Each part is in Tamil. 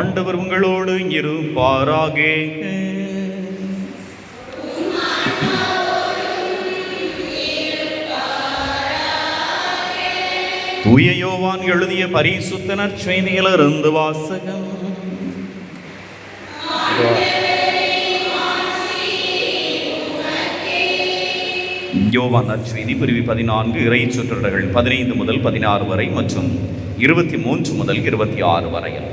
ஆண்டவர் உங்களோடு இருப்பாராக தூய யோவான் எழுதிய பரிசுத்த நற்செய்தியிலிருந்து வாசகம். யோவான் நற்செய்தி பிரிவு பதினான்கு இறை சுற்றர்கள் பதினைந்து முதல் பதினாறு வரை மற்றும் இருபத்தி மூன்று முதல் இருபத்தி ஆறு வரையில்.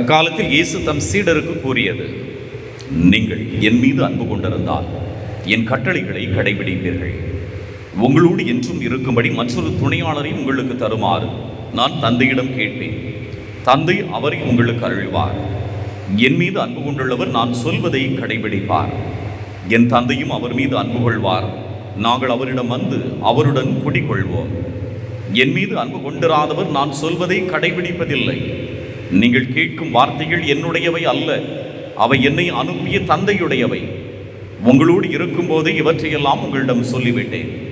அக்காலத்தில் இயேசு தம் சீடருக்கு கூறியது நீங்கள் என் மீது அன்பு கொண்டிருந்தால் என் கட்டளைகளை கடைபிடிப்பீர்கள். உங்களோடு என்றும் இருக்கும்படி மற்றொரு துணையாளரை உங்களுக்கு தருமாறு நான் தந்தையிடம் கேட்பேன். தந்தை அவரை உங்களுக்கு அருள்வார். என் மீது அன்பு கொண்டுள்ளவர் நான் சொல்வதை கடைபிடிப்பார். என் தந்தையும் அவர் மீது அன்பு கொள்வார். நாங்கள் அவரிடம் வந்து அவருடன் குடிகொள்வோம். என் மீது அன்பு கொண்டிராதவர் நான் சொல்வதை கடைபிடிப்பதில்லை. நீங்கள் கேட்கும் வார்த்தைகள் என்னுடையவை அல்ல. அவை என்னை அனுப்பிய தந்தையுடையவை. உங்களோடு இருக்கும்போது இவற்றையெல்லாம் உங்களிடம் சொல்லிவிட்டேன்.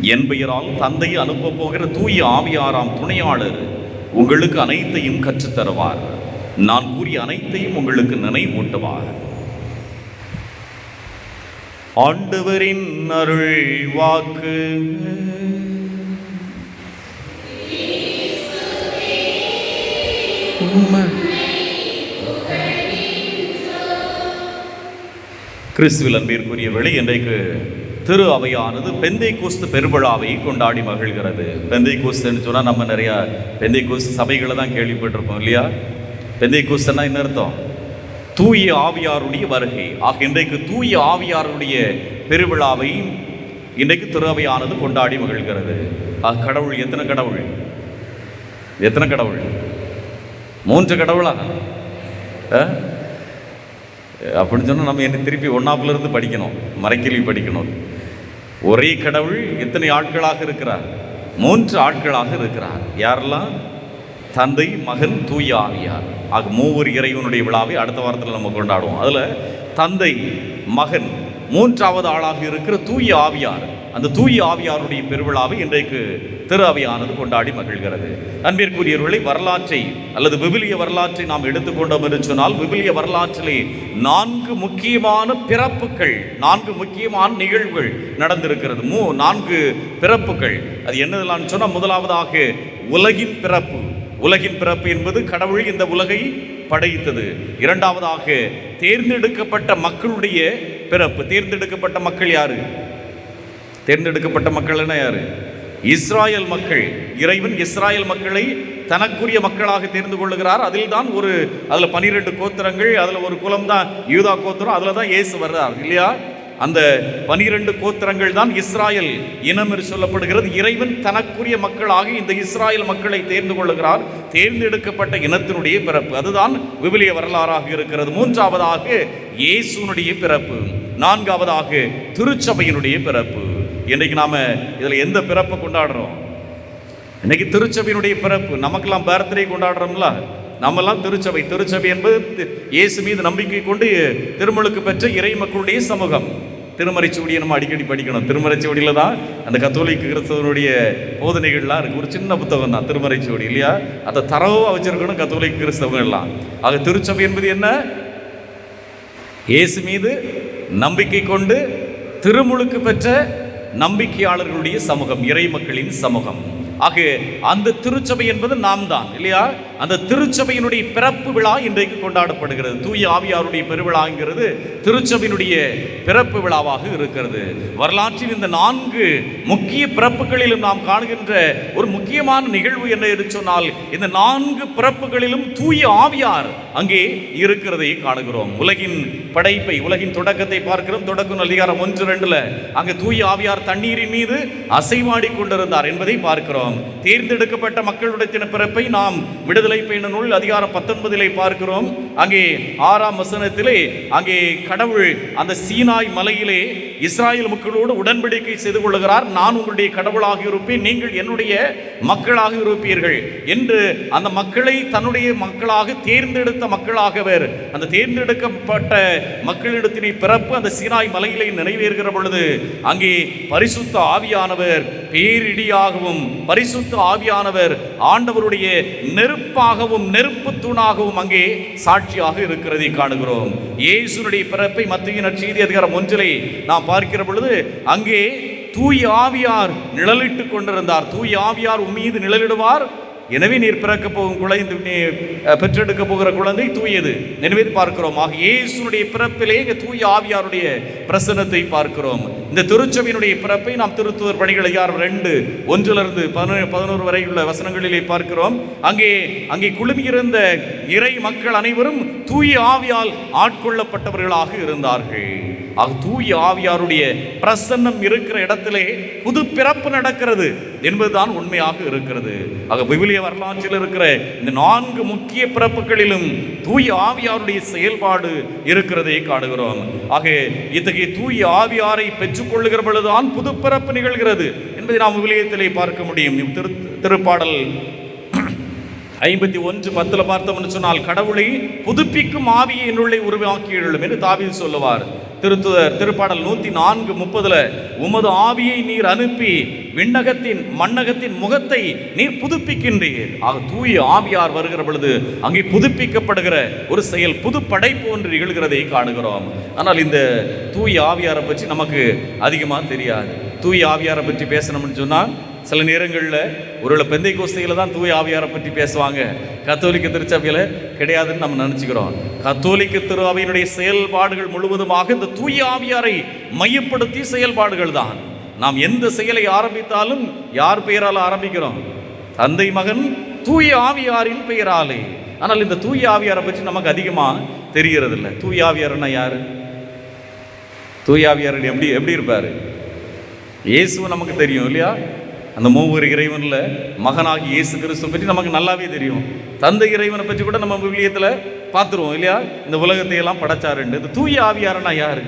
என் பெயரால் தந்தை அனுப்பப் போகிற தூய ஆவியாராம் துணையாளர் உங்களுக்கு அனைத்தையும் கற்றுத் தருவார் நான் கூறிய அனைத்தையும் உங்களுக்கு நினைவூட்டுவார். ஆண்டவரின் அருள் வாக்கு கிறிஸ்துவில் வழி இன்றைக்கு திரு அவையானது பெந்தை கூஸ்து பெருவிழாவை கொண்டாடி மகிழ்கிறது. பெந்தை கூஸ்துன்னு சொன்னால் நம்ம நிறையா பெந்தை கூஸ்து சபைகளை தான் கேள்விப்பட்டிருப்போம் இல்லையா? பெந்தை கூஸ்துன்னா என்ன அர்த்தம்? தூய ஆவியாருடைய வருகை. ஆக இன்றைக்கு தூய ஆவியாருடைய பெருவிழாவை இன்றைக்கு திரு அவையானது கொண்டாடி மகிழ்கிறது. ஆக கடவுள் எத்தனை கடவுள்? எத்தனை கடவுள்? மூன்று கடவுளா ஆ? அப்படின்னு சொன்னால் நம்ம என்ன திருப்பி ஒன்னாப்புலேருந்து படிக்கணும். மறைக்கல்வி படிக்கணும். ஒரே கடவுள் எத்தனை ஆட்களாக இருக்கிறார்? மூன்று ஆட்களாக இருக்கிறார். யாரெல்லாம்? தந்தை மகன் தூய ஆவியார். ஆக மூவர் இறைவனுடைய விழாவை அடுத்த வாரத்தில் நம்ம கொண்டாடுவோம். அதில் தந்தை மகன் மூன்றாவது ஆளாக இருக்கிற தூய ஆவியார். அந்த தூய ஆவியாருடைய பெருவிழாவை இன்றைக்கு திரு அவையானது கொண்டாடி மகிழ்கிறது. அன்பிற்குரியவர்களை வரலாற்றை அல்லது விவிலிய வரலாற்றை நாம் எடுத்துக்கொண்டோம் என்று சொன்னால் விவிலிய வரலாற்றிலே நான்கு முக்கியமான பிறப்புகள் நான்கு முக்கியமான நிகழ்வுகள் நடந்திருக்கிறது. மூ நான்கு பிறப்புகள். அது என்னதெல்லாம் சொன்னால் முதலாவதாக உலகின் பிறப்பு. உலகின் பிறப்பு என்பது கடவுள் இந்த உலகை படைத்தது. இரண்டாவதாக தேர்ந்தெடுக்கப்பட்ட மக்களுடைய பிறப்பு. தேர்ந்தெடுக்கப்பட்ட மக்கள் யாரு? தேர்ந்தெடுக்கப்பட்ட மக்கள்னா யார்? இஸ்ராயல் மக்கள். இறைவன் இஸ்ராயல் மக்களை தனக்குரிய மக்களாக தேர்ந்து கொள்ளுகிறார். அதில் தான் ஒரு அதில் பனிரெண்டு கோத்திரங்கள் அதில் ஒரு குலம் தான் யூதா கோத்திரம் அதில் தான் இயேசு வர்றார் இல்லையா? அந்த பனிரெண்டு கோத்திரங்கள் தான் இஸ்ராயல் இனம் என்று சொல்லப்படுகிறது. இறைவன் தனக்குரிய மக்களாக இந்த இஸ்ராயல் மக்களை தேர்ந்து கொள்ளுகிறார். தேர்ந்தெடுக்கப்பட்ட இனத்தினுடைய பிறப்பு. அதுதான் விவிலிய வரலாறாக இருக்கிறது. மூன்றாவதாக இயேசுனுடைய பிறப்பு. நான்காவதாக திருச்சபையினுடைய பிறப்பு. இன்றைக்கு நாம் இதில் எந்த பிறப்பை கொண்டாடுறோம்? இன்றைக்கி திருச்சபையினுடைய பிறப்பு நமக்கெல்லாம் பர்த்டே கொண்டாடுறோம்ல? நம்மெல்லாம் திருச்சபை திருச்சபை என்பது இயேசு மீது நம்பிக்கை கொண்டு திருமுழுக்கு பெற்ற இறை மக்களுடைய சமூகம் திருமறைச்சுவடியை நம்ம அடிக்கடி படிக்கணும். திருமறைச்சுவடியில் தான் அந்த கத்தோலிக்க கிறிஸ்தவனுடைய போதனைகள்லாம் இருக்குது ஒரு சின்ன புத்தகம் தான் திருமறைச்சுவடி இல்லையா? அதை தரவாக வச்சிருக்கணும் கத்தோலிக்க கிறிஸ்தவங்கள்லாம். ஆக திருச்சபை என்பது என்ன? இயேசு மீது நம்பிக்கை கொண்டு திருமுழுக்கு பெற்ற நம்பிக்கையாளர்களுடைய சமூகம் இறை மக்களின் சமூகம். ஆக அந்த திருச்சபை என்பது நாம் தான் இல்லையா? அந்த திருச்சபையினுடைய பிறப்பு விழா இன்றைக்கு கொண்டாடப்படுகிறது. தூய ஆவியாருடைய பெருவிழாங்கிறது திருச்சபையினுடைய பிறப்பு விழாவாக இருக்கிறது. வரலாற்றில் இந்த நான்கு முக்கிய பிறப்புகளிலும் நாம் காணுகின்ற ஒரு முக்கியமான நிகழ்வு என்ன என்று சொன்னால் இந்த நான்கு பிறப்புகளிலும் தூய ஆவியார் அங்கே இருக்கிறதை காணுகிறோம். உலகின் படைப்பை உலகின் தொடக்கத்தை பார்க்கிறோம். தொடக்கம் அதிகாரம் ஒன்று ரெண்டுல அங்கே தூய ஆவியார் தண்ணீரின் மீது அசைவாடி கொண்டிருந்தார் என்பதை பார்க்கிறோம். தேர்ந்தெடுக்கப்பட்ட மக்களுடைய பிறப்பை நாம் விடுதலை விடுதலை நூல் அதிகாரம் பத்தொன்பதிலே பார்க்கிறோம். அங்கே ஆறாம் வசனத்திலே அங்கே கடவுள் அந்த சீனாய் மலையிலே இஸ்ராயல் மக்களோடு உடன்படிக்கை செய்து கொள்கிறார் நான் உங்களுடைய கடவுளாக இருப்பேன் நீங்கள் என்னுடைய மக்களாக இருப்பீர்கள் என்று அந்த மக்களை தன்னுடைய மக்களாக தேர்ந்தெடுத்த மக்களாகவர் அந்த தேர்ந்தெடுக்கப்பட்ட மக்களிடத்தினை பிறப்பு அந்த சீனாய் மலையிலே நிறைவேறுகிற பொழுது அங்கே பரிசுத்த ஆவியானவர் பேரிடியாகவும் பரிசுத்த ஆவியானவர் ஆண்டவருடைய நெருப்ப நெருப்பாகவும் நெருப்பு தூணாகவும் அங்கே சாட்சியாக இருக்கிறதை காணுகிறோம். இயேசுனுடைய பிறப்பை மத்திய நற்செய்தி அதிகாரம் ஒன்றிலே நாம் பார்க்கிற பொழுது அங்கே தூய் ஆவியார் நிழலிட்டு கொண்டிருந்தார். தூய் ஆவியார் உம்மீது நிழலிடுவார். எனவே நீர் பிறக்க போகும் குழந்தை நீ பெற்றெடுக்க போகிற குழந்தை தூயது. எனவே பார்க்கிறோம். ஆக இயேசுனுடைய பிறப்பிலே இங்கே தூய ஆவியாருடைய பிரசன்னத்தை பார்க்கிறோம். இந்த திருச்சபையினுடைய பிறப்பை நாம் திருத்துவர் பணிகள் யார் ரெண்டு ஒன்றிலிருந்து பதினொன்று பதினோரு வரை உள்ள வசனங்களிலே பார்க்கிறோம். அங்கே அங்கே குழுமியிருந்த இறை மக்கள் அனைவரும் தூய ஆவியால் ஆட்கொள்ளப்பட்டவர்களாக இருந்தார்கள். ஆக தூய ஆவியாருடைய பிரசன்னம் இருக்கிற இடத்திலே புது பிறப்பு நடக்கிறது என்பதுதான் உண்மையாக இருக்கிறது. ஆக விவிலிய வரலாற்றில் இருக்கிற இந்த நான்கு முக்கிய பிறப்புகளிலும் தூய ஆவியாருடைய செயல்பாடு இருக்கிறதை காணுகிறோம். ஆக இத்தகைய தூய ஆவியாரை பெற்றுக்கொள்ளுகிற பொழுதுதான் புது பிறப்பு நிகழ்கிறது என்பதை நாம் விவிலியத்திலே பார்க்க முடியும். திரு திருப்பாடல் ஐம்பத்தி ஒன்று பத்தில் பார்த்தோம்னு சொன்னால் கடவுளை புதுப்பிக்கும் ஆவியை என்னுள்ளே உருவாக்கி எழும் என்று தாவி சொல்லுவார். திருத்துதர் திருப்பாடல் நூற்றி நான்கு முப்பதுல உமது ஆவியை நீர் அனுப்பி விண்ணகத்தின் மண்ணகத்தின் முகத்தை நீர் புதுப்பிக்கின்றீர். ஆக தூய ஆவியார் வருகிற பொழுது அங்கே புதுப்பிக்கப்படுகிற ஒரு செயல் புது படைப்பு ஒன்று நிகழ்கிறதை காணுகிறோம். ஆனால் இந்த தூய ஆவியாரை பற்றி நமக்கு அதிகமாக தெரியாது. தூய ஆவியாரை பற்றி பேசணும்னு சொன்னால் சில நேரங்களில் ஒருவேளை பெந்தை கோஸ்தையில் தான் தூய ஆவியாரை பற்றி பேசுவாங்க. கத்தோலிக்க திருச்சபையில் கிடையாதுன்னு நம்ம நினச்சிக்கிறோம். கத்தோலிக்க திரு அவையினுடைய செயல்பாடுகள் முழுவதுமாக இந்த தூய ஆவியாரை மையப்படுத்தி செயல்பாடுகள் தான். நாம் எந்த செயலை ஆரம்பித்தாலும் யார் பெயரால் ஆரம்பிக்கிறோம்? தந்தை மகன் தூய ஆவியாரின் பெயராலே. ஆனால் இந்த தூய ஆவியாரை பற்றி நமக்கு அதிகமாக தெரிகிறதில்ல தூய ஆவியார்னா யார்? தூய ஆவியார் எப்படி எப்படி இருப்பார்? இயேசு நமக்கு தெரியும் இல்லையா? அந்த மூவர் இறைவனில் மகனாகி இயேசு கிறிஸ்துவை பற்றி நமக்கு நல்லாவே தெரியும். தந்தை இறைவனை பற்றி கூட நம்ம விவிலியத்தில் பார்த்துருவோம் இல்லையா? இந்த உலகத்தை எல்லாம் படைச்சாருண்டு இந்த தூய ஆவியாரனா யார்?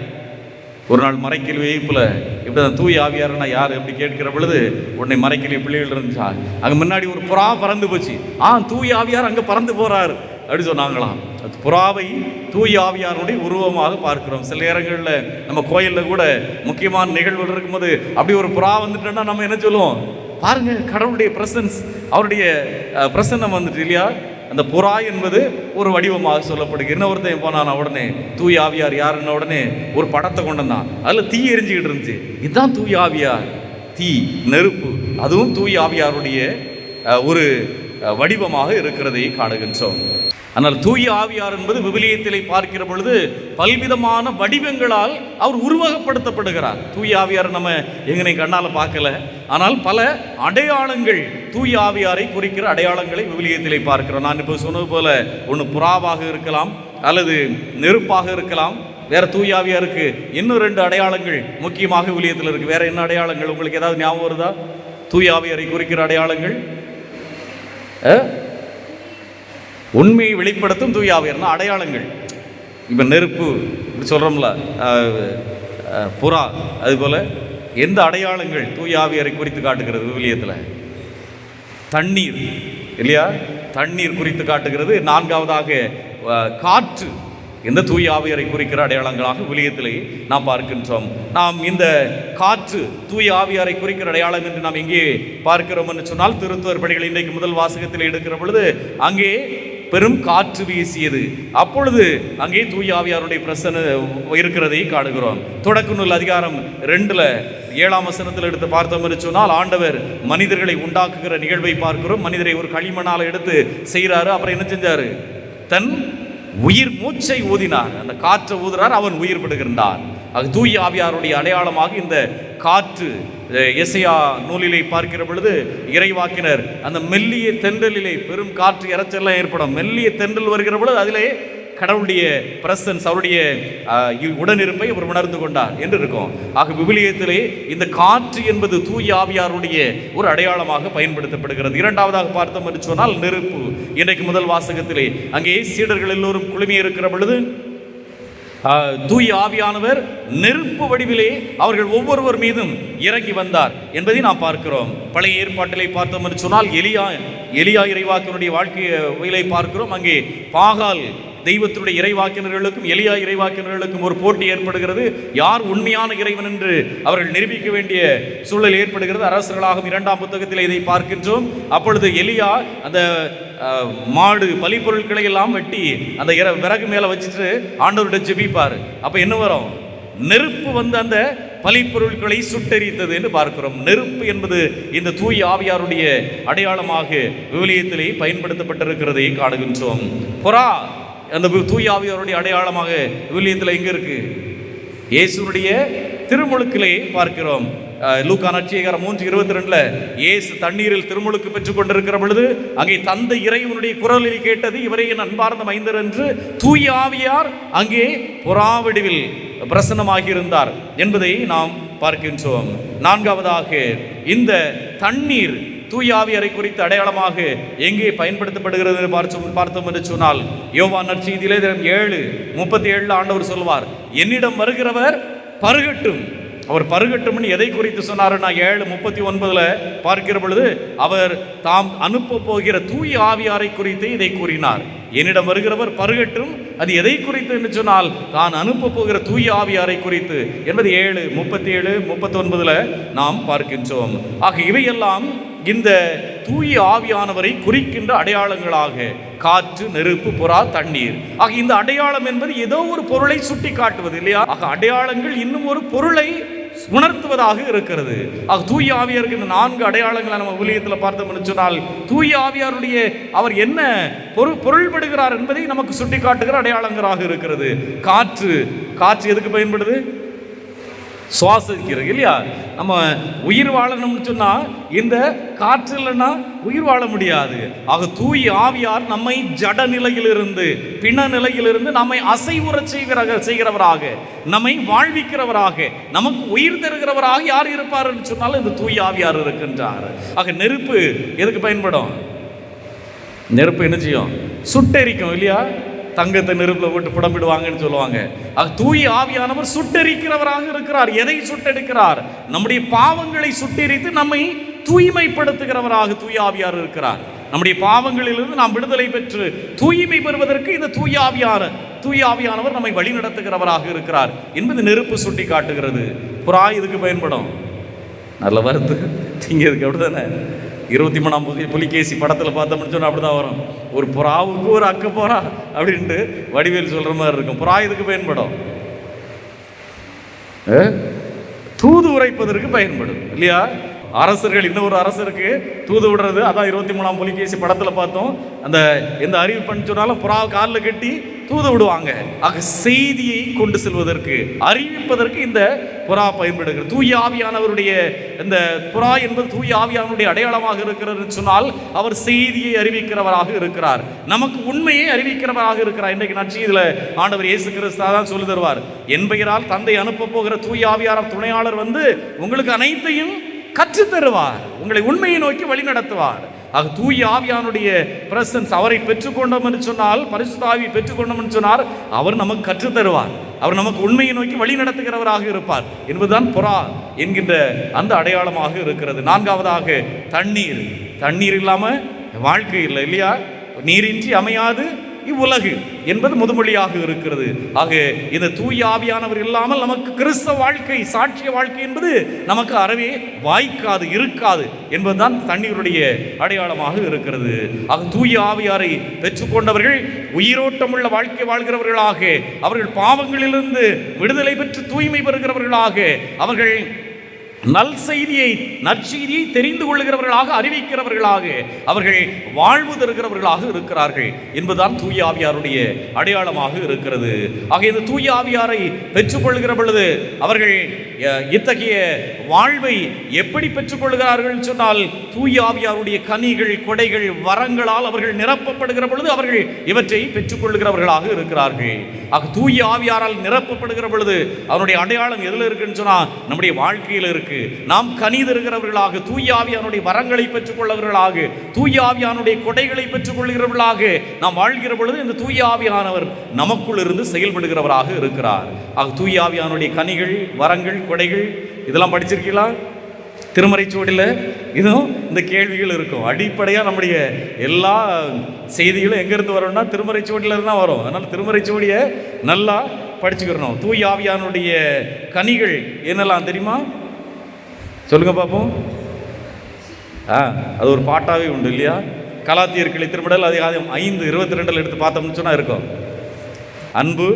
ஒரு நாள் மறைக்கல் வைப்பில் இப்படி அந்த தூய ஆவியாரனா யார் அப்படி கேட்கிற பொழுது உன்னை மறைக்கல் பிள்ளைகள் இருந்துச்சா? அங்கே முன்னாடி ஒரு புறா பறந்து போச்சு. ஆ தூய ஆவியார் அங்கே பறந்து போகிறாரு அப்படி சொன்னாங்களாம். புறாவை தூய் ஆவியாருடைய உருவமாக பார்க்கிறோம். சில நேரங்களில் நம்ம கோயிலில் கூட முக்கியமான நிகழ்வுகள் இருக்கும்போது அப்படி ஒரு புறா வந்துட்டோன்னா நம்ம என்ன சொல்லுவோம்? பாருங்கள் கடவுளுடைய பிரசன்ஸ் அவருடைய பிரசன்னம் வந்துட்டு இல்லையா? அந்த புறா என்பது ஒரு வடிவமாக சொல்லப்படுகிறது. என்ன ஒருத்தன் போனான் உடனே தூய் ஆவியார் யாருன்ன உடனே ஒரு படத்தை கொண்டு வந்தான். அதில் தீ எரிஞ்சுக்கிட்டு இருந்துச்சு. இதுதான் தூய் ஆவியார். தீ நெருப்பு அதுவும் தூய் ஆவியாருடைய ஒரு வடிவமாக இருக்கிறதை காணுகின்றோம். ஆனால் தூய ஆவியார் என்பது விவிலியத்திலே பார்க்கிற பொழுது பல்விதமான வடிவங்களால் அவர் உருவகப்படுத்தப்படுகிறார். தூய ஆவியார் நம்ம எங்கனை கண்ணால் பார்க்கல. ஆனால் பல அடையாளங்கள் தூய ஆவியாரை குறிக்கிற அடையாளங்களை விவிலியத்திலே பார்க்கிறோம். நான் இப்போ சொன்னது போல ஒன்று புறாவாக இருக்கலாம் அல்லது நெருப்பாக இருக்கலாம் வேற தூயாவியாருக்கு இன்னும் ரெண்டு அடையாளங்கள் முக்கியமாக விவிலியத்தில் இருக்கு. வேற என்ன அடையாளங்கள்? உங்களுக்கு ஏதாவது ஞாபகம் வருதா? தூயாவியாரை குறிக்கிற அடையாளங்கள்? உண்மையை வெளிப்படுத்தும் தூய அடையாளங்கள். இப்போ நெருப்பு இப்படி சொல்கிறோம்ல புறா அதுபோல் எந்த அடையாளங்கள் தூய குறித்து காட்டுகிறது விவிலியத்தில்? தண்ணீர் இல்லையா? தண்ணீர் குறித்து காட்டுகிறது. நான்காவதாக காற்று. எந்த தூய ஆவியரை குறிக்கிற அடையாளங்களாக விலியத்திலே நாம் பார்க்கின்றோம். நாம் இந்த காற்று தூய ஆவியாரை குறிக்கிற அடையாளம் என்று நாம் எங்கே பார்க்கிறோம் என்று சொன்னால் திருத்துவர் பணிகள் இன்றைக்கு முதல் வாசகத்தில் எடுக்கிற பொழுது அங்கே பெரும் காற்று வீசியது. அப்பொழுது அங்கே தூயாவியாருடைய பிரசன இருக்கிறதை காணுகிறோம். தொடக்க நூல் அதிகாரம் ரெண்டில் ஏழாம் வசனத்தில் எடுத்து பார்த்தோம் என்று சொன்னால் ஆண்டவர் மனிதர்களை உண்டாக்குகிற நிகழ்வை பார்க்கிறோம். மனிதரை ஒரு களிமணால் எடுத்து செய்கிறாரு அப்புறம் என்ன செஞ்சாரு? தன் உயிர் மூச்சை ஊதினார். அந்த காற்றை ஊதுறார் அவன் உயிர் விடுகின்றார் அது தூய ஆவியாருடைய அடையாளமாக இந்த காற்று இசையா நூலிலை நூலிலே பார்க்கிற பொழுது இறைவாக்கினர் அந்த மெல்லிய தென்றலிலே பெரும் காற்று இறைச்சல்லாம் ஏற்படும். மெல்லிய தென்றல் வருகிற பொழுது அதிலே கடவுளுடைய பிரசன்ஸ் அவருடைய இ- உடனிருப்பை அவர் உணர்ந்து கொண்டார் என்று இருக்கும். ஆக விவிலியத்திலே இந்த காற்று என்பது தூய ஆவியாருடைய ஒரு அடையாளமாக பயன்படுத்தப்படுகிறது. இரண்டாவதாக பார்த்தோம் என்று சொன்னால் நெருப்பு. இன்றைக்கு முதல் வாசகத்திலே. அங்கே சீடர்கள் எல்லோரும் குழுமி இருக்கிற பொழுது தூய் ஆவியானவர் நெருப்பு வடிவிலே அவர்கள் ஒவ்வொருவர் மீதும் இறங்கி வந்தார் என்பதை நாம் பார்க்கிறோம். பழைய ஏற்பாட்டிலே பார்த்தோம் என்று சொன்னால் எலியா எலியா இறைவாக்கினுடைய வாழ்க்கையை பார்க்கிறோம். அங்கே பாகால் தெய்வத்தினுடைய இறைவாக்கினர்களுக்கும் எளியா இறைவாக்கினர்களுக்கும் ஒரு போட்டி ஏற்படுகிறது. யார் உண்மையான இறைவன் என்று அவர்கள் நிரூபிக்க வேண்டிய சூழல் ஏற்படுகிறது. அரசர்களாகும் இரண்டாம் புத்தகத்தில் இதை பார்க்கின்றோம். அப்பொழுது எலியா அந்த மாடு பலிப்பொருட்களை எல்லாம் வெட்டி அந்த இற விறகு மேலே வச்சுட்டு ஆண்டவர்கிட்ட ஜெபிப்பார். அப்போ என்ன வரும்? நெருப்பு வந்து அந்த பலிப்பொருட்களை சுட்டெரித்தது என்று பார்க்கிறோம். நெருப்பு என்பது இந்த தூய் ஆவியாருடைய அடையாளமாக விவிலியத்திலே பயன்படுத்தப்பட்டிருக்கிறதை காணுகின்றோம். புறா அந்த வி- அடையாளமாக விவிலியத்தில் எங்கே இருக்கு? இயேசுனுடைய திருமுழுக்கிலே பார்க்கிறோம். அஹ், லூக்கா நட்சியகாரம் மூன்று இருபத்தி ரெண்டில் இயேசு தண்ணீரில் திருமுழுக்கு பெற்றுக் கொண்டிருக்கிற பொழுது அங்கே தந்தை இறைவனுடைய குரலில் கேட்டது இவரை என் அன்பார்ந்த மைந்தர் என்று தூய ஆவியார் அங்கே புறாவடிவில் பிரசன்னமாகியிருந்தார் என்பதை நாம் பார்க்கின்றோம். நான்காவதாக இந்த தண்ணீர் தூயாவியரை குறித்த அடையாளமாக எங்கே பயன்படுத்தப்படுகிறது என்று பார்த்து பார்த்தோம் என்று சொன்னால் யோவான் நற்செய்தியிலே தினம் ஏழு முப்பத்தி ஏழு ஆண்டவர் சொல்வார் என்னிடம் வருகிறவர் பருகட்டும். அவர் பருகட்டும்னு எதை குறித்து சொன்னார் நான் ஏழு முப்பத்தி ஒன்பதுல பார்க்கிற பொழுது அவர் தாம் அனுப்ப போகிற தூய ஆவியாரை குறித்து இதை கூறினார். என்னிடம் வருகிறவர் பருகட்டும் அது எதை குறித்து என்று சொன்னால் தான் அனுப்ப போகிற தூய ஆவியாரை குறித்து. என்பது ஏழு முப்பத்தி ஏழு முப்பத்தி ஒன்பதுல நாம் பார்க்கின்றோம். ஆக இவையெல்லாம் இந்த தூய ஆவியானவரை குறிக்கின்ற அடையாளங்களாக காற்று நெருப்பு புறா தண்ணீர். ஆக இந்த அடையாளம் என்பது ஏதோ ஒரு பொருளை சுட்டி காட்டுவது இல்லையா? ஆக அடையாளங்கள் இன்னும் ஒரு பொருளை உணர்த்துவதாக இருக்கிறது. ஆக தூய ஆவியாருக்கு இந்த நான்கு அடையாளங்களை நம்ம ஊழியத்தில் பார்த்தோம்னு சொன்னால் தூய ஆவியாருடைய அவர் என்ன பொருள் பொருள்படுகிறார் என்பதை நமக்கு சுட்டி காட்டுகிற அடையாளங்களாக இருக்கிறது. காற்று காற்று எதுக்கு பயன்படுது? சுவாசிக்கிறது இல்லையா? நம்ம உயிர் வாழணும்னு சொன்னால் இந்த காற்று இல்லைன்னா உயிர் வாழ முடியாது. ஆக தூய் ஆவியார் நம்மை ஜட நிலையிலிருந்து பிண நிலையிலிருந்து நம்மை அசைவுற செய்கிற செய்கிறவராக நம்மை வாழ்விக்கிறவராக நமக்கு உயிர் தருகிறவராக யார் இருப்பார்னு சொன்னாலும் இந்த தூய் ஆவியார் இருக்கின்றார். ஆக நெருப்பு எதுக்கு பயன்படும்? நெருப்பு என்ன செய்யும்? சுட்டெரிக்கும் இல்லையா? தங்கத்தை நெருப்பில் போட்டு புடம்பிடுவாங்கன்னு சொல்லுவாங்க. அது ஆவியானவர் சுட்டெரிக்கிறவராக இருக்கிறார். எதை சுட்டெடுக்கிறார்? நம்முடைய பாவங்களை சுட்டெரித்து நம்மை தூய்மைப்படுத்துகிறவராக தூய் ஆவியார் இருக்கிறார். நம்முடைய பாவங்களிலிருந்து நாம் விடுதலை பெற்று தூய்மை பெறுவதற்கு இந்த தூய் ஆவியார் தூய் ஆவியானவர் நம்மை வழிநடத்துகிறவராக இருக்கிறார். என்பது நெருப்பு சுட்டி காட்டுகிறது புறா இதுக்கு பயன்படும்? நல்ல வறுத்து திங்கிறதுக்கு அப்படிதானே இருபத்தி மூணாம் புலி புலிகேசி படத்தில் பார்த்தோம்னு சொன்னால் அப்படி தான் வரும். ஒரு புறாவுக்கு ஒரு அக்க புறா அப்படின்ட்டு வடிவேல் சொல்கிற மாதிரி இருக்கும். புறா இதுக்கு பயன்படும்? தூது உரைப்பதற்கு பயன்படும். இல்லையா? அரசர்கள் இன்னொரு அரசருக்கு தூது விடுறது அதான் இருபத்தி மூணாம் புலிகேசி படத்தில் பார்த்தோம். அந்த எந்த அறிவிப்புன்னு சொன்னாலும் புறா காலில் கட்டி தூது விடுவாங்க ஆக செய்தியை கொண்டு செல்வதற்கு அறிவிப்பதற்கு இந்த புறா பயன்படுகிறது. தூய ஆவியானவருடைய இந்த புறா என்பது தூய ஆவியானவருடைய அடையாளமாக இருக்கிறது சொன்னால் அவர் செய்தியை அறிவிக்கிறவராக இருக்கிறார். நமக்கு உண்மையை அறிவிக்கிறவராக இருக்கிறார். இன்றைக்கு இதில் ஆண்டவர் இயேசு கிறிஸ்தா தான் சொல்லி தருவார். என் பெயரால் தந்தை அனுப்ப போகிற தூய ஆவியார் துணையாளர் வந்து உங்களுக்கு அனைத்தையும் கற்றுத்தருவார். உங்களை உண்மையை நோக்கி வழி நடத்துவார் ஆக தூய ஆவியானுடைய பிரசன்ஸ் அவரை பெற்றுக்கொண்டோம் என்று சொன்னால் பரிசுத்த ஆவி பெற்றுக்கொண்டோம் என்று சொன்னார். அவர் நமக்கு கற்றுத்தருவார் அவர் நமக்கு உண்மையை நோக்கி வழி நடத்துகிறவராக இருப்பார் என்பதுதான் புறா என்கின்ற அந்த அடையாளமாக இருக்கிறது. நான்காவதாக தண்ணீர். தண்ணீர் இல்லாமல் வாழ்க்கை இல்லை இல்லையா? நீரின்றி அமையாது. இவ்வுலகு என்பது முதுமொழியாக இருக்கிறது. ஆக இந்த தூய ஆவியானவர் இல்லாமல் நமக்கு கிறிஸ்தவ வாழ்க்கை சாட்சிய வாழ்க்கை என்பது நமக்கு அறவே வாய்க்காது இருக்காது என்பதுதான் தண்ணீருடைய அடையாளமாக இருக்கிறது. ஆக தூய ஆவியாரை பெற்றுக்கொண்டவர்கள் உயிரோட்டமுள்ள வாழ்க்கை வாழ்கிறவர்களாக அவர்கள் பாவங்களிலிருந்து விடுதலை பெற்று தூய்மை பெறுகிறவர்களாக அவர்கள் நல் செய்தியை நற்செய்தியை தெரிந்து கொள்கிறவர்களாக அறிவிக்கிறவர்களாக அவர்கள் வாழ்வு தருகிறவர்களாக இருக்கிறார்கள் என்பதுதான் தூயாவியாருடைய அடையாளமாக இருக்கிறது. ஆக இந்த தூயாவியாரை பெற்றுக்கொள்கிற பொழுது அவர்கள் இத்தகைய வாழ்வை எப்படி பெற்றுக்கொள்கிறார்கள் சொன்னால் தூயாவியாருடைய கனிகள் கொடைகள் வரங்களால் அவர்கள் நிரப்பப்படுகிற பொழுது அவர்கள் இவற்றை பெற்றுக்கொள்கிறவர்களாக இருக்கிறார்கள். ஆக தூய ஆவியாரால் நிரப்பப்படுகிற பொழுது அவனுடைய அடையாளம் எதில் இருக்குன்னு சொன்னால் நம்முடைய வாழ்க்கையில் இருக்கு. வாழ்வதற்கு நாம் கனிதருகிறவர்களாக தூயாவியானுடைய வரங்களை பெற்றுக்கொள்ளவர்களாக தூயாவியானுடைய கொடைகளை பெற்றுக்கொள்கிறவர்களாக நாம் வாழ்கிற பொழுது இந்த தூயாவியானவர் நமக்குள் இருந்து செயல்படுகிறவராக இருக்கிறார். ஆக தூயாவியானுடைய கனிகள் வரங்கள் கொடைகள் இதெல்லாம் படிச்சிருக்கீங்களா? திருமறைச்சூடில் இதுவும் இந்த கேள்விகள் இருக்கும். அடிப்படையாக நம்முடைய எல்லா செய்திகளும் எங்கேருந்து வரும்னா திருமறை இருந்து தான் வரும். அதனால் திருமறைச்சூடியை நல்லா படிச்சுக்கிறணும். தூய் ஆவியானுடைய கனிகள் என்னெல்லாம் தெரியுமா? சொல்லுங்க பார்ப்போம் ஆ அது ஒரு பாட்டாவே உண்டு இல்லையா? கலாத்தியர் கிளை திருமடல் அதிகாரம் ஐந்து இருபத்தி ரெண்டில் எடுத்து பார்த்தோம்னு சொன்னா இருக்கும். அன்பு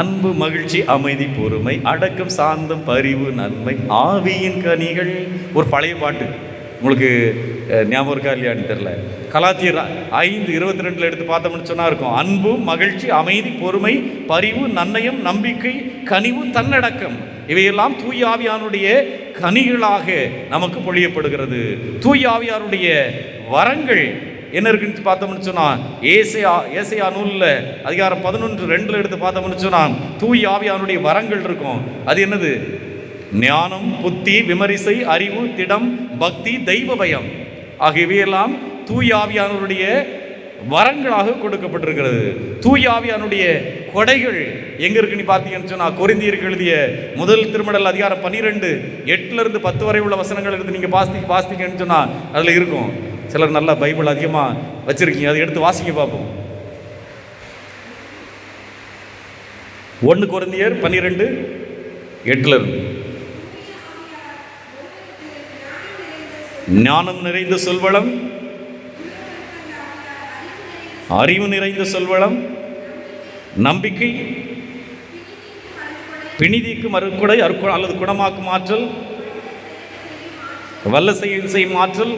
அன்பு மகிழ்ச்சி அமைதி பொறுமை அடக்கம் சாந்தம் பரிவு நன்மை ஆவியின் கனிகள். ஒரு பழைய பாட்டு. உங்களுக்கு ஞாபகம் இருக்கா இல்லையான்னு தெரில கலாத்தியர் ஐந்து இருபத்தி ரெண்டில் எடுத்து பார்த்தோம்னு சொன்னா இருக்கும். அன்பு மகிழ்ச்சி அமைதி பொறுமை பரிவு நன்னயம் நம்பிக்கை கனிவு தன்னடக்கம். இவையெல்லாம் தூய ஆவியானுடைய கனிகளாக நமக்கு பொழியப்படுகிறது. தூய ஆவியாருடைய வரங்கள் என்ன இருக்குன்னு பார்த்தோம்னு சொன்னால் ஏசையா ஏசையா நூலில் அதிகாரம் பதினொன்று ரெண்டில் எடுத்து பார்த்தோம்னு சொன்னால் தூய் ஆவியானுடைய வரங்கள் இருக்கும். அது என்னது? ஞானம் புத்தி விமரிசை அறிவு திடம் பக்தி தெய்வ பயம். ஆகியவையெல்லாம் தூய் ஆவியானவருடைய வரங்களாக கொடுக்கப்பட்டிருக்கிறது. தூயாவியானுடைய கொடைகள் எங்க இருக்குன்னு பார்த்தீங்கன்னு சொன்னால் கொரிந்தியருக்கு எழுதிய முதல் திருமடல் அதிகாரம் பன்னிரெண்டு எட்டுல இருந்து பத்து வரை உள்ள வசனங்கள் எடுத்து நீங்க பாஸ்தி பாஸ்திங்கன்னு சொன்னால் அதில் இருக்கும். சிலர் நல்லா பைபிள் அதிகமாக வச்சிருக்கீங்க. அதை எடுத்து வாசிக்க பார்ப்போம் ஒன்று குறைந்தியர் பன்னிரெண்டு எட்டுல இருந்து ஞானம் நிறைந்த சொல்வளம் அறிவு நிறைந்த சொல்வளம் நம்பிக்கை பிணிதிக்கும் அருக்குடை அருக்கு அல்லது குணமாக்கும் ஆற்றல் வல்ல செயல் செய்யும் ஆற்றல்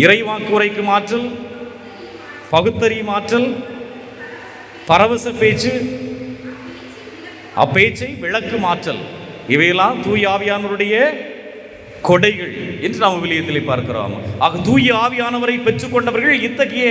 இறைவாக்கு உரைக்கும் ஆற்றல் பகுத்தறியும் ஆற்றல் பரவச பேச்சு அப்பேச்சை விளக்கும் ஆற்றல் இவையெல்லாம் தூய் ஆவியானவருடைய கொடைகள் என்று நாம் விலியத்தில் பார்க்கிறோம். ஆக தூய ஆவியானவரை பெற்றுக்கொண்டவர்கள் இத்தகைய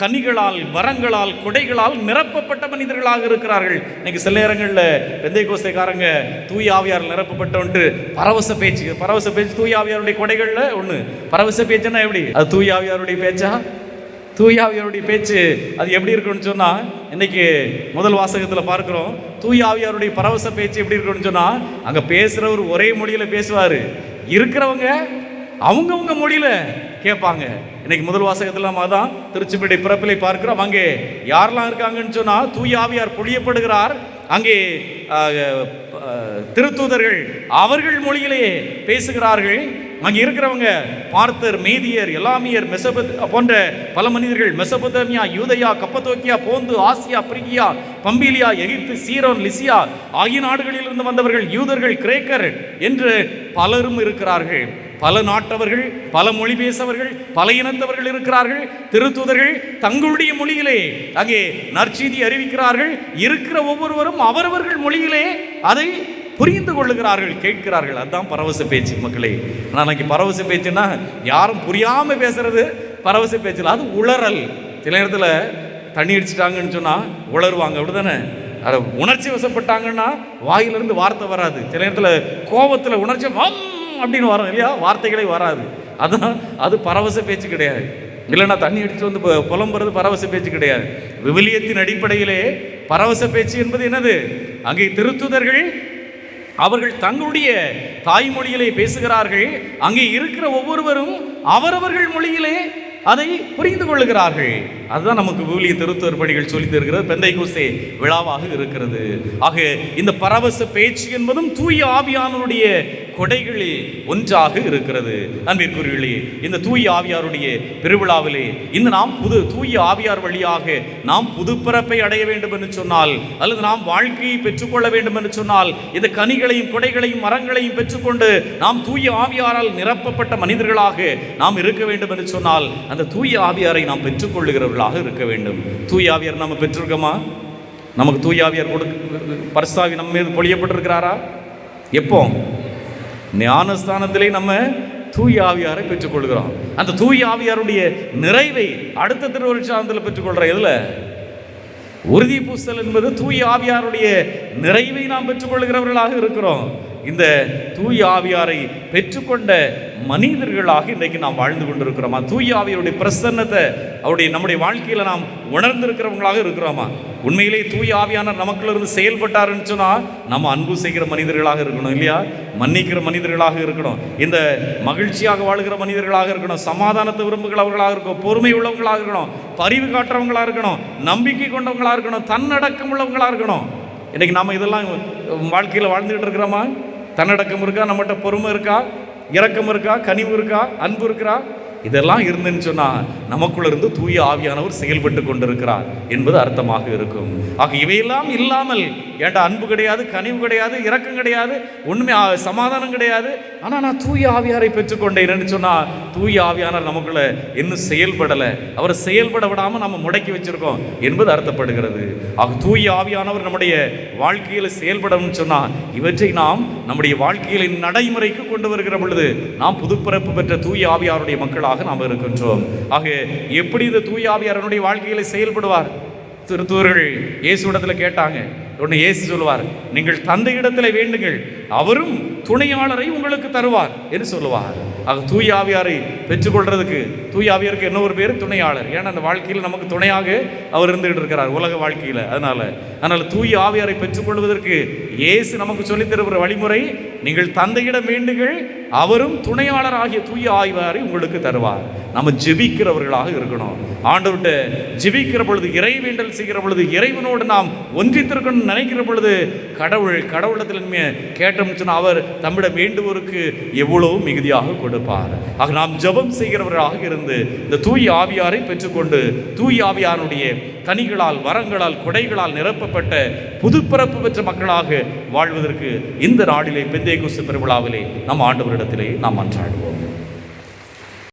கனிகளால் வரங்களால் கொடைகளால் நிரப்பப்பட்ட மனிதர்களாக இருக்கிறார்கள். இன்னைக்கு சில நேரங்களில் பெந்தை கோசைக்காரங்க தூய ஆவியார் நிரப்பப்பட்டவன்ட்டு பரவச பேச்சு. பரவச பேச்சு தூய ஆவியாருடைய கொடைகளில் ஒன்று பரவச பேச்சுன்னா எப்படி? அது தூய ஆவியாருடைய பேச்சா? தூயாவியாருடைய பேச்சு அது எப்படி இருக்குன்னு சொன்னால் இன்னைக்கு முதல் வாசகத்தில் பார்க்கிறோம் தூயாவியாருடைய பரவச பேச்சு எப்படி இருக்குன்னு சொன்னால் அங்கே பேசுகிறவர் ஒரே மொழியில் பேசுவார். இருக்கிறவங்க அவங்கவுங்க மொழியில் கேட்பாங்க. இன்னைக்கு முதல் வாசகத்தில் நம்ம அதான் திருச்சிப்பேட்டை பிறப்பிலை பார்க்கிறோம். அங்கே யாரெல்லாம் இருக்காங்கன்னு சொன்னால் தூயாவியார் பொழியப்படுகிறார். அங்கே திருத்தூதர்கள் அவர்கள் மொழியிலேயே பேசுகிறார்கள். அங்கே இருக்கிறவங்க பார்த்தர் மேதியர் எலாமியர் மெசபத் போன்ற பல மனிதர்கள் Mesopotamia Judea Cappadocia Pontus Asia Phrygia Pamphylia Egypt Cyrene Lycia ஆகிய நாடுகளிலிருந்து வந்தவர்கள் யூதர்கள் கிரேக்கர் என்று பலரும் இருக்கிறார்கள். பல நாட்டவர்கள் பல மொழி பேசவர்கள் பல இனத்தவர்கள் இருக்கிறார்கள். திருத்தூதர்கள் தங்களுடைய மொழியிலே அங்கே நற்செய்தி அறிவிக்கிறார்கள். இருக்கிற ஒவ்வொருவரும் அவரவர்கள் மொழியிலே அதை புரிந்து கொள்ளுகிறார்கள் கேட்கிறார்கள். அதுதான் பரவச பேச்சு மக்களே. ஆனால் பரவச பேச்சுன்னா யாரும் புரியாமல் பேசுறது பரவச பேச்சில் அது உளறல். சில நேரத்தில் தண்ணி அடிச்சிட்டாங்கன்னு சொன்னால் உளருவாங்க அப்படிதானே அதை உணர்ச்சி வசப்பட்டாங்கன்னா வாயிலிருந்து வார்த்தை வராது. சில நேரத்தில் கோபத்தில் உணர்ச்சி வம் அப்படின்னு வரும் இல்லையா? வார்த்தைகளே வராது. அதான் அது பரவச பேச்சு கிடையாது. இல்லைன்னா தண்ணி அடிச்சுட்டு வந்து புலம்புறது பரவச பேச்சு கிடையாது. விவிலியத்தின் அடிப்படையிலே பரவச பேச்சு என்பது என்னது? அங்கே திருத்துதர்கள் அவர்கள் தங்களுடைய தாய்மொழியிலே பேசுகிறார்கள். அங்கே இருக்கிற ஒவ்வொருவரும் அவரவர்கள் மொழியிலே அதை புரிந்து கொள்ளுகிறார்கள். அதுதான் நமக்கு விவிலிய திருத்தர் பணிகள் சொல்லித் தருகிறது. பெந்தை கூசே விழாவாக இருக்கிறது. ஆக இந்த பரவச பேச்சு என்பதும் தூய ஆவியானவருடைய கொடைகளில் ஒன்றாக இருக்கிறது. அன்பிற்குரியர்களே இந்த தூய ஆவியாருடைய பெருவிழாவிலே இந்த நாம் புது தூய ஆவியார் வழியாக நாம் புது பிறப்பை அடைய வேண்டும் என்று சொன்னால் அல்லது நாம் வாழ்க்கையை பெற்றுக்கொள்ள வேண்டும் என்று சொன்னால் இந்த கனிகளையும் கொடைகளையும் மரங்களையும் பெற்றுக்கொண்டு நாம் தூய ஆவியாரால் நிரப்பப்பட்ட மனிதர்களாக நாம் இருக்க வேண்டும் என்று சொன்னால் அந்த தூய ஆவியாரை நாம் பெற்றுக்கொள்ளுகிறவர்களாக இருக்க வேண்டும். தூயாவியர் நம்ம பெற்றிருக்கோமா? நமக்கு தூயாவியர் கொடு கொடுக்க பரிசாவி நம்ம மீது பொழியப்பட்டிருக்கிறாரா? எப்போ? ஞானஸ்தானத்திலே நம்ம தூயாவியாரை பெற்றுக்கொள்கிறோம். அந்த தூயாவியாருடைய நிறைவை அடுத்த திருவருட்சாந்தத்தில் பெற்றுக்கொள்கிற இதில் உறுதி பூசல் என்பது தூய ஆவியாருடைய நிறைவை நாம் பெற்றுக்கொள்கிறவர்களாக இருக்கிறோம். இந்த தூய ஆவியாரை பெற்றுக்கொண்ட மனிதர்களாக இன்றைக்கு நாம் வாழ்ந்து கொண்டிருக்கிறோமா? தூய ஆவியருடைய பிரசன்னத்தை அவருடைய நம்முடைய வாழ்க்கையில் நாம் உணர்ந்திருக்கிறவங்களாக இருக்கிறோமா? உண்மையிலே தூய ஆவியானவர் நமக்குள்ளிருந்து செயல்பட்டாருன்னு சொன்னால் நம்ம அன்பு செய்கிற மனிதர்களாக இருக்கணும் இல்லையா? மன்னிக்கிற மனிதர்களாக இருக்கணும். இந்த மகிழ்ச்சியாக வாழுகிற மனிதர்களாக இருக்கணும். சமாதானத்தை விரும்புகிறவர்களாக இருக்கணும். பொறுமை உள்ளவங்களாக இருக்கணும். பரிவு காட்டுறவங்களாக இருக்கணும். நம்பிக்கை கொண்டவங்களாக இருக்கணும். தன்னடக்கம் உள்ளவங்களாக இருக்கணும். இன்றைக்கி நம்ம இதெல்லாம் வாழ்க்கையில் வாழ்ந்துகிட்டு இருக்கிறோமா? தன்னடக்கம் இருக்கா? நம்மகிட்ட பொறுமை இருக்கா? இறக்கம் இருக்கா? கனிவு இருக்கா? அன்பு இருக்கிறா இதெல்லாம் இருந்துன்னு சொன்னால் நமக்குள்ளிருந்து தூய ஆவியானவர் செயல்பட்டு கொண்டிருக்கிறார் என்பது அர்த்தமாக இருக்கும். ஆக இவையெல்லாம் இல்லாமல் ஏன்டா அன்பு கிடையாது கனிவு கிடையாது இரக்கம் கிடையாது ஒன்றுமே சமாதானம் கிடையாது. ஆனால் நான் தூய ஆவியாரை பெற்றுக்கொண்டேன்னு சொன்னால் தூய ஆவியானர் நமக்குள்ள இன்னும் செயல்படலை. அவர் செயல்பட விடாமல் நம்ம முடக்கி வச்சிருக்கோம் என்பது அர்த்தப்படுகிறது. ஆக தூய ஆவியானவர் நம்முடைய வாழ்க்கையில் செயல்படணும்னு சொன்னால் இவற்றை நாம் நம்முடைய வாழ்க்கையில் நடைமுறைக்கு கொண்டு வருகிற பொழுது நாம் புதுப்பிறப்பு பெற்ற தூய ஆவியாருடைய மக்களாக நாம் இருக்கின்றோம். ஆக எப்படி இந்த தூய ஆவியாரனுடைய வாழ்க்கையில் செயல்படுவார்? திருத்தூர்கள் இயேசுடத்தில் கேட்டாங்க. ஒன்று ஏசு சொல்லுவார் நீங்கள் தந்தையிடத்தில் வேண்டுங்கள் அவரும் துணையாளரை உங்களுக்கு தருவார் என்று சொல்லுவார். ஆக தூய ஆவியாரை பெற்றுக்கொள்றதுக்கு தூய ஆவியாருக்கு என்ன ஒரு பேர்? துணையாளர். ஏன்னா அந்த வாழ்க்கையில் நமக்கு துணையாக அவர் இருந்துகிட்டு இருக்கிறார் உலக வாழ்க்கையில். அதனால் அதனால் தூய ஆவியாரை பெற்றுக்கொள்வதற்கு இயேசு நமக்கு சொல்லித் தருகிற வழிமுறை நீங்கள் தந்தையிடம் வேண்டுங்கள் அவரும் துணையாளர் ஆகிய தூய ஆய்வாரை உங்களுக்கு தருவார். நம்ம ஜெபிக்கிறவர்களாக இருக்கணும். ஆண்டவர்கிட்ட ஜெபிக்கிற பொழுது இறை வேண்டல் செய்கிற பொழுது இறைவனோடு நாம் ஒன்றித்திருக்கணும் நினைக்கிற பொழுது கடவுள் கடவுளத்தில் கேட்டோம்னு சொன்னால் அவர் தம்மிடம் வேண்டுவோருக்கு எவ்வளவு மிகுதியாக கொடுப்பார். ஆக நாம் ஜெபம் செய்கிறவர்களாக இருந்து இந்த தூய் ஆவியாரை பெற்றுக்கொண்டு தூய் ஆவியாருடைய கனிகளால் வரங்களால் கொடைகளால் நிரப்பப்பட்ட புதுப்பிறப்பு பெற்ற மக்களாக வாழ்வதற்கு இந்த நாளிலே பெந்தே குசு பெருவிழாவிலே நம் ஆண்டவரிடத்திலே நாம் அன்றாடுவோம்.